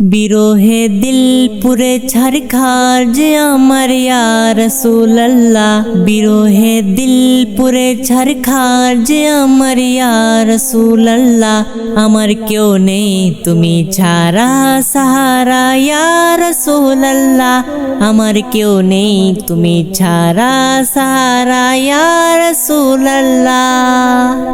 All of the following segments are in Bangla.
বিরোহে দিল পুরে ঝারখার যে আমার রসুল্লাহ বিরোহে দিল পুরে ঝারখার যে আমার রসুল্লাহ আমার কেউ নেই, তুমি ছাড়া সাহারা রসুল্লাহ আমার কেউ নেই, তুমি ছাড়া সাহারা রসুল্লাহ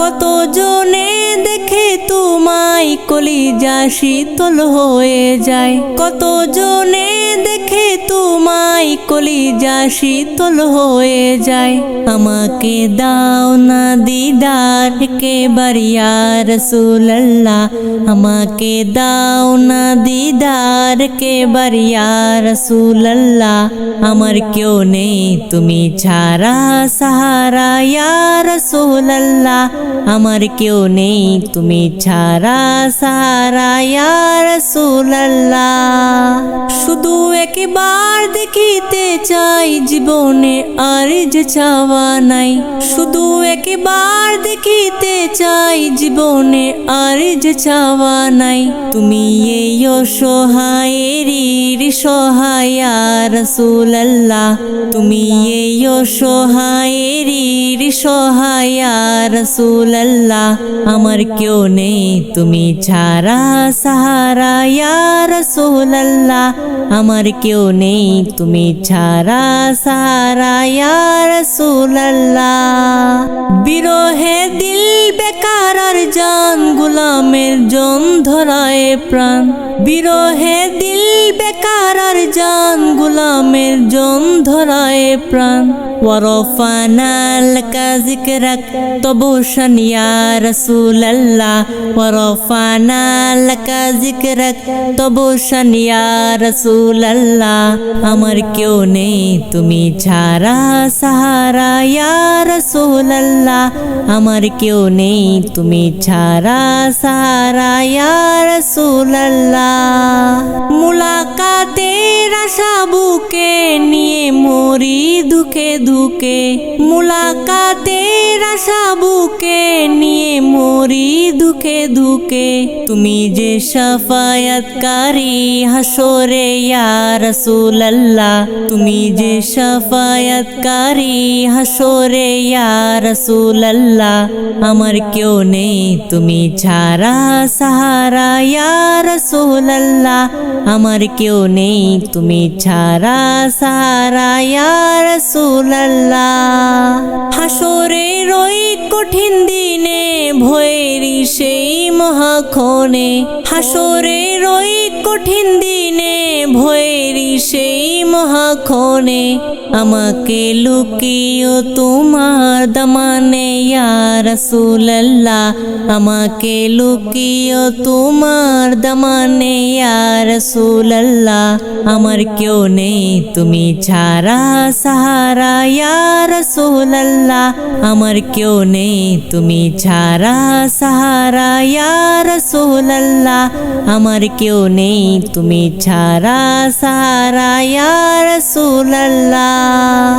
কত জনে দেখে তোমায় কলিজা শীতল হয়ে যায়। কত জনে দেখে তোমায় কলিজা শীতল হয়ে যায়। আমাকে দাও না দিদার কে বারিয়া রসুল্লাহ আমাকে দাও না দিদার কে বারিয়া রসুল্লাহ আমার কেউ নেই, তুমি ছাড়া সাহারা, ইয়া রসুল্লাহ আমার কেউ নেই, তুমি ছাড়া সাহারা রসুল্লাহ শুধু একবার দেখিতে চাই, জীবনে আর যে চাওয়া নাই। শুধু একবার দেখিতে চাই, জীবনে আর যে চাওয়া নাই। তুমি এই অসহায়ের সহায়া রসুল্লাহ তুমি এই অসহায়ের সহায়া রসুল্লাহ আমার কেউ নেই, তুমি ছাড়া সাহারা রসুল্লাহ আমার কেউ নেই তুমি ছাড়া সাহারা ইয়া রসুল্লাহ বিরহে দিল বেকার আর জান গুলামের জন ধরায় প্রাণ বিরহে দিল বেকার আর জান গুলামের জন ধরায় প্রাণ ورفعنا لك ذكرك طبوشا يا رسول الله ورفعنا لك ذكرك طبوشا يا رسول الله আমার কেউ নেই তুমি ছাড়া সাহারা ইয়া রসুল্লাহ আমার কেউ নেই তুমি ছাড়া সারা রসুল্লাহ মুলাকাতের আশা বুকে নিয়ে, মরি দুঃখে দুঃখে। মুলাকাতের আশা বুকে নিয়ে, মরি দুঃখে দুঃখে। তুমি যে সাফায়াতকারী হাসরে, ইয়া রসুল্লাহ তুমি যে সাফায়াতকারী হাসরে, ইয়া রসুল্লাহ আমার কেউ নেই, তুমি ছাড়া সাহারা, ইয়া রসুল্লাহ আমার কেউ নেই, তুমি ছাড়া সারা ইয়ার রসুল্লাহ হাসরে রই কঠিন দিনে ভয়েরই সেই মহাক্ষণে। হাসরে রই কঠিন দিনে ভয়েরই সেই মহাক্ষণে আমাকে লুকিও তোমার দমানে রসুল্লাহ আমাকে লুকিও তোমার দমানে রসুল্লাহ আমার কেউ নেই, তুমি ছাড়া সাহারা রসুল্লাহ আমার কেউ নেই, তুমি ছাড়া সাহারা রসুল্লাহ আমার কেউ নেই, তুমি ছাড়া সাহারা ইয়া রসুল্লাহ